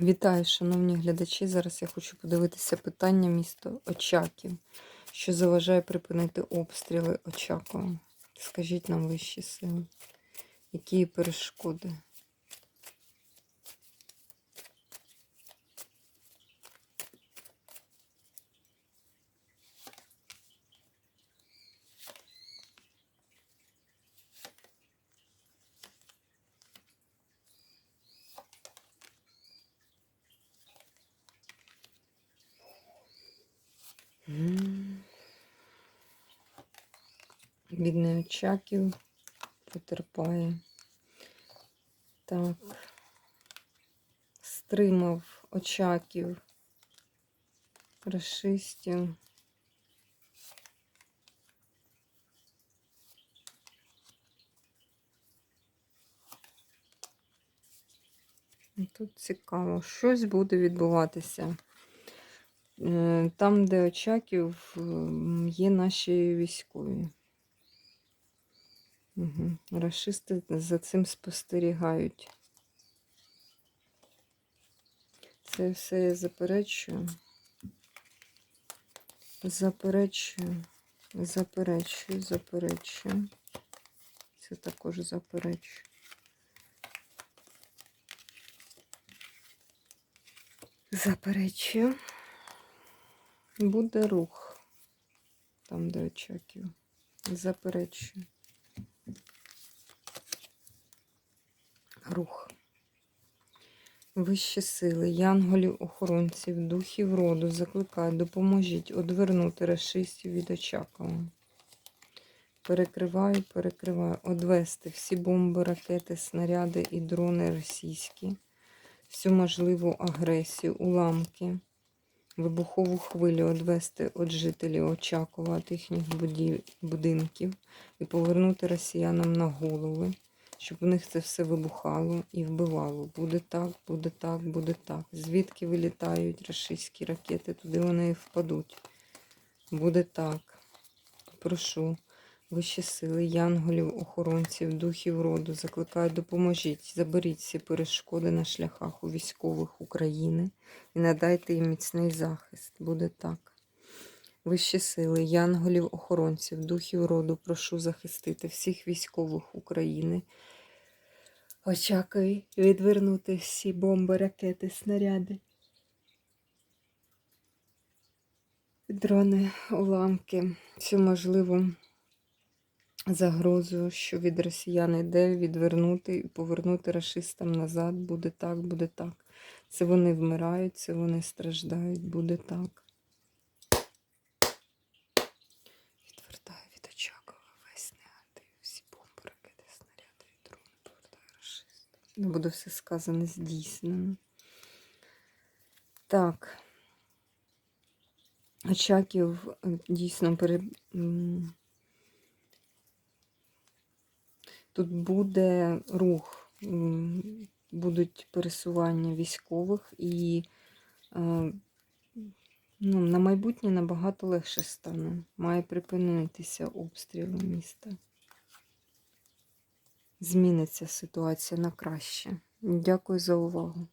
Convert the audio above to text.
Вітаю, шановні глядачі. Зараз я хочу подивитися питання місто Очаків, що заважає припинити обстріли Очакова. Скажіть нам вищі сили, які перешкоди? Бідний Очаків потерпає. Так. Стримав Очаків расистів. Ну, Тут цікаво, щось буде відбуватися. Е, Там, де Очаків, є наші військові. Угу. Рашисти за цим спостерігають. Це все я заперечую. Заперечую, заперечую, заперечую. Це також заперечую. Заперечую. Буде рух. Там, де очаків. Заперечую. Рух. Вищі сили, янголів, охоронців, духів роду закликають, допоможіть одвернути расистів від Очакова. Перекриваю, перекриваю, одвести всі бомби, ракети, снаряди і дрони російські, всю можливу агресію, уламки, вибухову хвилю одвести від жителів Очакова, від їхніх будинків і повернути росіянам на голови щоб у них це все вибухало і вбивало. Буде так, буде так, буде так. Звідки вилітають російські ракети, туди вони і впадуть. Буде так. Прошу, вищі сили, янголів, охоронців, духів роду, закликаю, допоможіть, заберіть всі перешкоди на шляхах у військових України і надайте їм міцний захист. Буде так. Вищі сили, янголів, охоронців, духів роду, прошу захистити всіх військових України. Очакую відвернути всі бомби, ракети, снаряди, дрони, уламки, всю можливу загрозу, що від росіян йде, відвернути і повернути расистам назад. Буде так, буде так. Це вони вмирають, це вони страждають, буде так. Не буде все сказане здійснено. Так. Очаків е, дійсно пере... Тут буде рух, будуть пересування військових і е, ну, на майбутнє набагато легше стане. Має припинитися обстріли міста. Зміниться ситуація на краще. Дякую за увагу.